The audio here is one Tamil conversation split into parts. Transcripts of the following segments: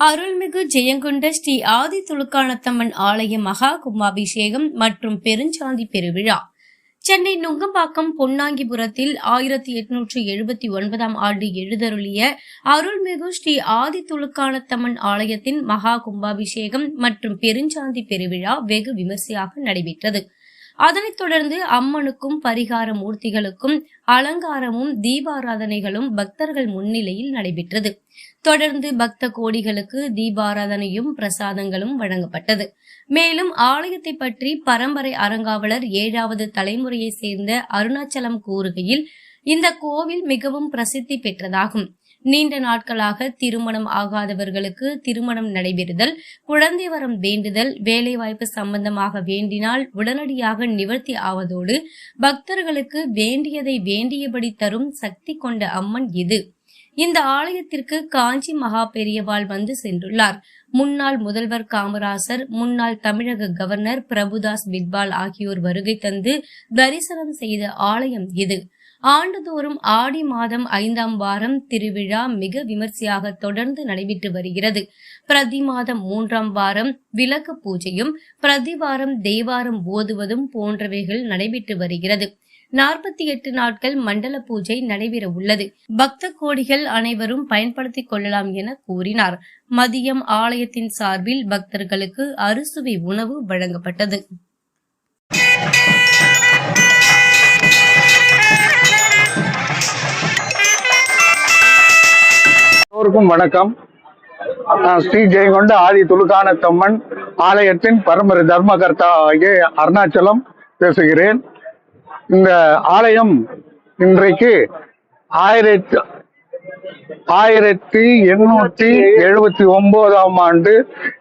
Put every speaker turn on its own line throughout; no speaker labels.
அருள்மிகு ஜெயங்கொண்ட ஸ்ரீ ஆதி துலுக்கானத்தம்மன் ஆலய மகா கும்பாபிஷேகம் மற்றும் பெருஞ்சாந்தி பெருவிழா. சென்னை நுங்கம்பாக்கம் பொன்னாங்கிபுரத்தில் ஆயிரத்தி எட்நூற்று எழுபத்தி ஒன்பதாம் ஆண்டு எழுதருளிய அருள்மிகு ஸ்ரீ ஆதி துலுக்கானத்தம்மன் ஆலயத்தின் மகா கும்பாபிஷேகம் மற்றும் பெருஞ்சாந்தி பெருவிழா வெகு விமர்சையாக நடைபெற்றது. அதனைத் தொடர்ந்து அம்மனுக்கும் பரிகார மூர்த்திகளுக்கும் அலங்காரமும் தீபாராதனைகளும் பக்தர்கள் முன்னிலையில் நடைபெற்றது. தொடர்ந்து பக்த கோடிகளுக்கு தீபாராதனையும் பிரசாதங்களும் வழங்கப்பட்டது. மேலும் ஆலயத்தை பற்றி பரம்பரை அறங்காவலர் ஏழாவது தலைமுறையை சேர்ந்த அருணாச்சலம் கூறுகையில் இந்த கோவில் மிகவும் பிரசித்தி பெற்றதாகும். நீண்ட நாட்களாக திருமணம் ஆகாதவர்களுக்கு திருமணம் நடைபெறுதல் குழந்தை வரம் வேண்டுதல் வேலைவாய்ப்பு சம்பந்தமாக வேண்டினால் உடனடியாக நிவர்த்தி ஆவதோடு பக்தர்களுக்கு வேண்டியதை வேண்டியபடி தரும் சக்தி கொண்ட அம்மன் இது. இந்த ஆலயத்திற்கு காஞ்சி மகா பெரியவாள் வந்து சென்றுள்ளார். முன்னாள் முதல்வர் காமராசர் முன்னாள் தமிழக கவர்னர் பிரபுதாஸ் பிட்பால் ஆகியோர் வருகை தந்து தரிசனம் செய்த ஆலயம் இது. ஆண்டுதோறும் ஆடி மாதம் ஐந்தாம் வாரம் திருவிழா மிக விமர்சையாக தொடர்ந்து நடைபெற்று வருகிறது. பிரதி மாதம் மூன்றாம் வாரம் விளக்கு பூஜையும் பிரதி வாரம் தேவாரம் ஓதுவதும் போன்றவைகள் நடைபெற்று வருகிறது. நாற்பத்தி எட்டு நாட்கள் மண்டல பூஜை நடைபெற உள்ளது பக்த கோடிகள் அனைவரும் பயன்படுத்திக் கொள்ளலாம் என கூறினார். மதியம் ஆலயத்தின் சார்பில் பக்தர்களுக்கு அறுசுவை உணவு வழங்கப்பட்டது.
எல்லோருக்கும் வணக்கம். ஸ்ரீ ஜெயங்கொண்ட ஆதி துலுக்கானத்தம்மன் ஆலயத்தின் பரம்பரை தர்மகர்த்தா ஆகிய அருணாச்சலம் பேசுகிறேன். இந்த ஆலயம் இன்றைக்கு ஆயிரத்தி ஆயிரத்தி எண்ணூற்றி எழுபத்தி ஒன்பதாம் ஆண்டு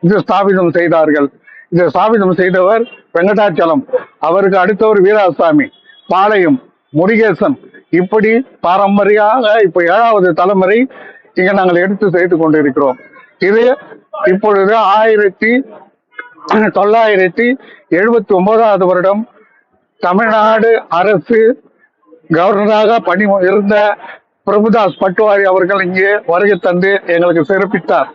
இது ஸ்தாபிதம் செய்தார்கள். இதை ஸ்தாபிதம் செய்தவர் வெங்கடாச்சலம். அவருக்கு அடுத்தவர் வீராசாமி பாளையம் முருகேசன். இப்படி பாரம்பரியாக இப்ப ஏழாவது தலைமுறை இங்க நாங்கள் எடுத்து செய்து கொண்டிருக்கிறோம். இது இப்பொழுது ஆயிரத்தி தொள்ளாயிரத்தி எழுபத்தி ஒன்பதாவது வருடம் தமிழ்நாடு அரசு கவர்னராக பணி இருந்த பிரபுதாஸ் பட்டுவாரி அவர்கள் இங்கே வருகை தந்து எங்களுக்கு சிறப்பித்தார்.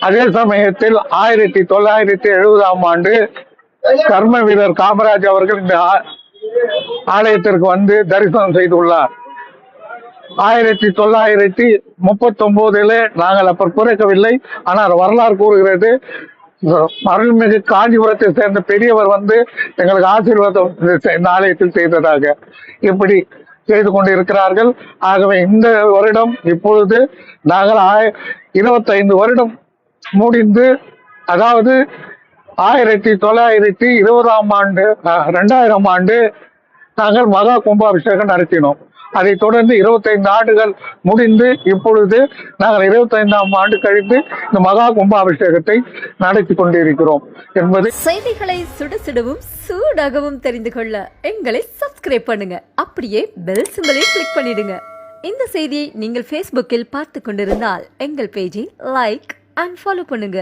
அதே சமயத்தில் ஆயிரத்தி தொள்ளாயிரத்தி எழுபதாம் ஆண்டு கர்ம வீரர் காமராஜ் அவர்கள் இந்த ஆ- ஆலயத்திற்கு வந்து தரிசனம் செய்துள்ளார். ஆயிரத்தி தொள்ளாயிரத்தி முப்பத்தி ஒன்பதுல நாங்கள் அப்ப குறைக்கவில்லை ஆனால் வரலாறு கூறுகிறது அருள்மிகு காஞ்சிபுரத்தை சேர்ந்த பெரியவர் வந்து எங்களுக்கு ஆசீர்வாதம் இந்த ஆலயத்தில் செய்ததாக இப்படி செய்து கொண்டிருக்கிறார்கள். ஆகவே இந்த வருடம் இப்பொழுது நாங்கள் ஆய- இருபத்தைந்து வருடம் முடிந்து அதாவது ஆயிரத்தி தொள்ளாயிரத்தி இருபதாம் ஆண்டு ரெண்டாயிரம் ஆண்டு நாங்கள் மகா கும்பாபிஷேகம் நடத்தினோம். அதைத் தொடர்ந்து இருபத்தைந்து ஆண்டுகள் முடிந்து இப்பொழுது நாங்கள் இருபத்தைந்தாம் ஆண்டு கழித்து இந்த மகா கும்பாபிஷேகத்தை நடத்தி கொண்டிருக்கிறோம் என்பது
செய்திகளை சுடுசிடவும் சூடாகவும் தெரிந்து கொள்ள எங்களை சப்ஸ்கிரைப் பண்ணுங்க. அப்படியே பெல் சிம்பலை கிளிக் பண்ணிடுங்க. இந்த செய்தியை நீங்கள் ஃபேஸ்புக்கில் பார்த்து கொண்டிருந்தால் எங்கள் பேஜை லைக் அண்ட் ஃபாலோ பண்ணுங்க.